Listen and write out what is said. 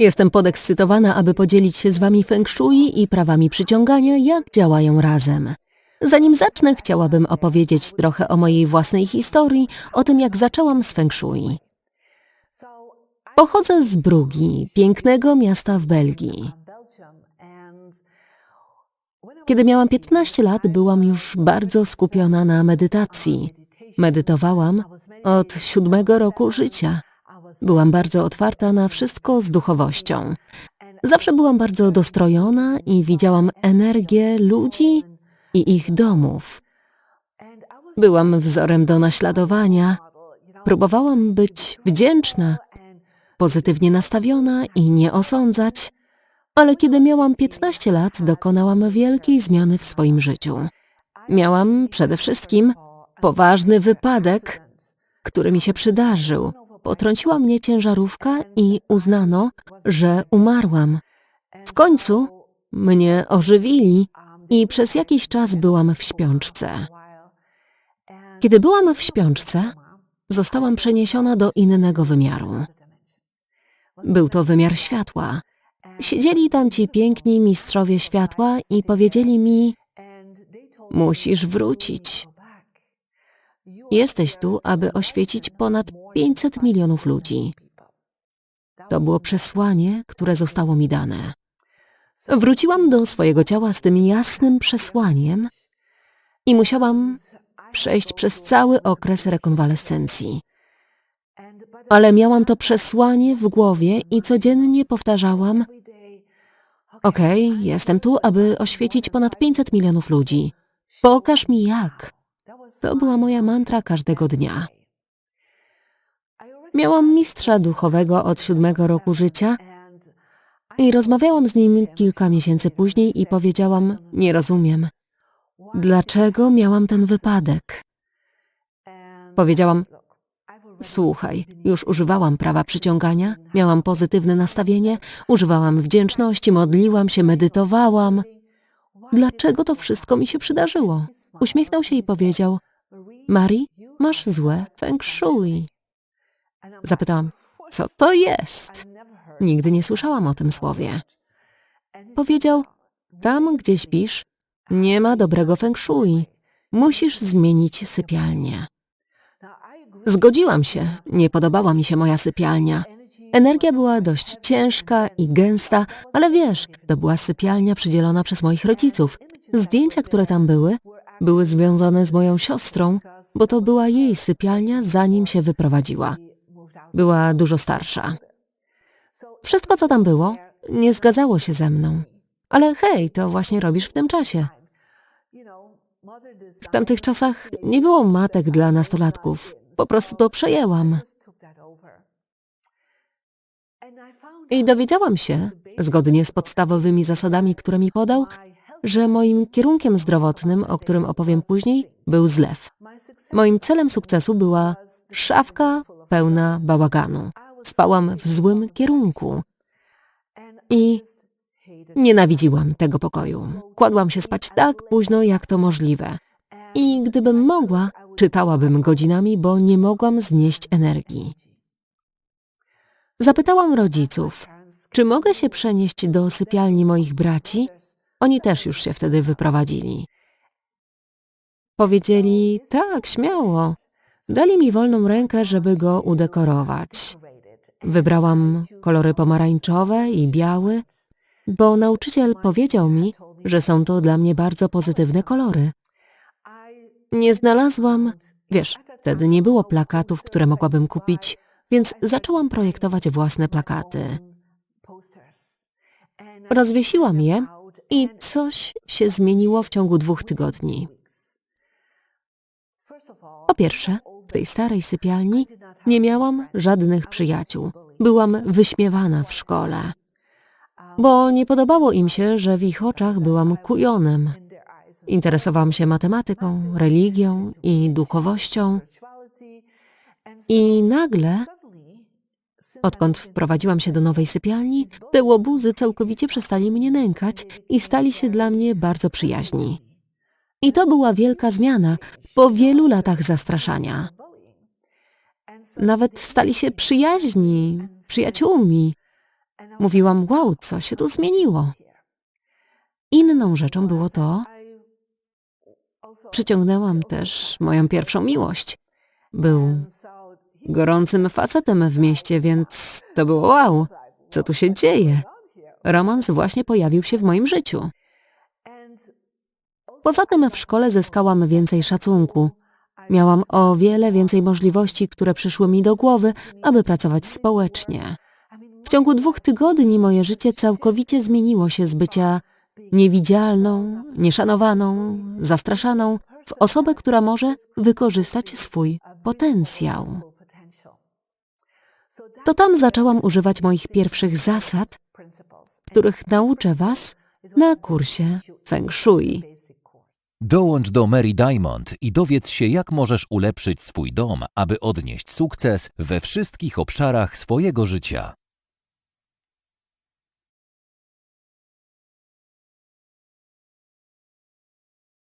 Jestem podekscytowana, aby podzielić się z wami feng shui i prawami przyciągania, jak działają razem. Zanim zacznę, chciałabym opowiedzieć trochę o mojej własnej historii, o tym, jak zaczęłam z feng shui. Pochodzę z Brugi, pięknego miasta w Belgii. Kiedy miałam 15 lat, byłam już bardzo skupiona na medytacji. Medytowałam od siódmego roku życia. Byłam bardzo otwarta na wszystko z duchowością. Zawsze byłam bardzo dostrojona i widziałam energię ludzi i ich domów. Byłam wzorem do naśladowania. Próbowałam być wdzięczna, pozytywnie nastawiona i nie osądzać. Ale kiedy miałam 15 lat, dokonałam wielkiej zmiany w swoim życiu. Miałam przede wszystkim poważny wypadek, który mi się przydarzył. Potrąciła mnie ciężarówka i uznano, że umarłam. W końcu mnie ożywili i przez jakiś czas byłam w śpiączce. Kiedy byłam w śpiączce, zostałam przeniesiona do innego wymiaru. Był to wymiar światła. Siedzieli tam ci piękni mistrzowie światła i powiedzieli mi: Musisz wrócić. Jesteś tu, aby oświecić ponad 500 milionów ludzi. To było przesłanie, które zostało mi dane. Wróciłam do swojego ciała z tym jasnym przesłaniem i musiałam przejść przez cały okres rekonwalescencji. Ale miałam to przesłanie w głowie i codziennie powtarzałam okay, jestem tu, aby oświecić ponad 500 milionów ludzi. Pokaż mi jak. To była moja mantra każdego dnia. Miałam mistrza duchowego od siódmego roku życia i rozmawiałam z nim kilka miesięcy później i powiedziałam, nie rozumiem. Dlaczego miałam ten wypadek? Powiedziałam, słuchaj, już używałam prawa przyciągania, miałam pozytywne nastawienie, używałam wdzięczności, modliłam się, medytowałam. Dlaczego to wszystko mi się przydarzyło? Uśmiechnął się i powiedział, Mari, masz złe feng shui. Zapytałam, co to jest? Nigdy nie słyszałam o tym słowie. Powiedział, tam gdzie śpisz, nie ma dobrego feng shui. Musisz zmienić sypialnię. Zgodziłam się, nie podobała mi się moja sypialnia. Energia była dość ciężka i gęsta, ale wiesz, to była sypialnia przydzielona przez moich rodziców. Zdjęcia, które tam były, były związane z moją siostrą, bo to była jej sypialnia, zanim się wyprowadziła. Była dużo starsza. Wszystko, co tam było, nie zgadzało się ze mną. Ale hej, to właśnie robisz w tym czasie. W tamtych czasach nie było matek dla nastolatków. Po prostu to przejęłam. I dowiedziałam się, zgodnie z podstawowymi zasadami, które mi podał, że moim kierunkiem zdrowotnym, o którym opowiem później, był zlew. Moim celem sukcesu była szafka pełna bałaganu. Spałam w złym kierunku. I nienawidziłam tego pokoju. Kładłam się spać tak późno, jak to możliwe. I gdybym mogła, czytałabym godzinami, bo nie mogłam znieść energii. Zapytałam rodziców, czy mogę się przenieść do sypialni moich braci? Oni też już się wtedy wyprowadzili. Powiedzieli, tak, śmiało. Dali mi wolną rękę, żeby go udekorować. Wybrałam kolory pomarańczowe i biały, bo nauczyciel powiedział mi, że są to dla mnie bardzo pozytywne kolory. Nie znalazłam, wiesz, wtedy nie było plakatów, które mogłabym kupić, więc zaczęłam projektować własne plakaty. Rozwiesiłam je i coś się zmieniło w ciągu dwóch tygodni. Po pierwsze, w tej starej sypialni nie miałam żadnych przyjaciół. Byłam wyśmiewana w szkole, bo nie podobało im się, że w ich oczach byłam kujonem. Interesowałam się matematyką, religią i duchowością. I nagle, odkąd wprowadziłam się do nowej sypialni, te łobuzy całkowicie przestali mnie nękać i stali się dla mnie bardzo przyjaźni. I to była wielka zmiana po wielu latach zastraszania. Nawet stali się przyjaźni, przyjaciółmi. Mówiłam, wow, co się tu zmieniło? Inną rzeczą było to, przyciągnęłam też moją pierwszą miłość. Był gorącym facetem w mieście, więc to było wow, co tu się dzieje? Romans właśnie pojawił się w moim życiu. Poza tym w szkole zyskałam więcej szacunku. Miałam o wiele więcej możliwości, które przyszły mi do głowy, aby pracować społecznie. W ciągu dwóch tygodni moje życie całkowicie zmieniło się z bycia niewidzialną, nieszanowaną, zastraszaną w osobę, która może wykorzystać swój potencjał. To tam zaczęłam używać moich pierwszych zasad, których nauczę Was na kursie Feng Shui. Dołącz do Mary Diamond i dowiedz się, jak możesz ulepszyć swój dom, aby odnieść sukces we wszystkich obszarach swojego życia.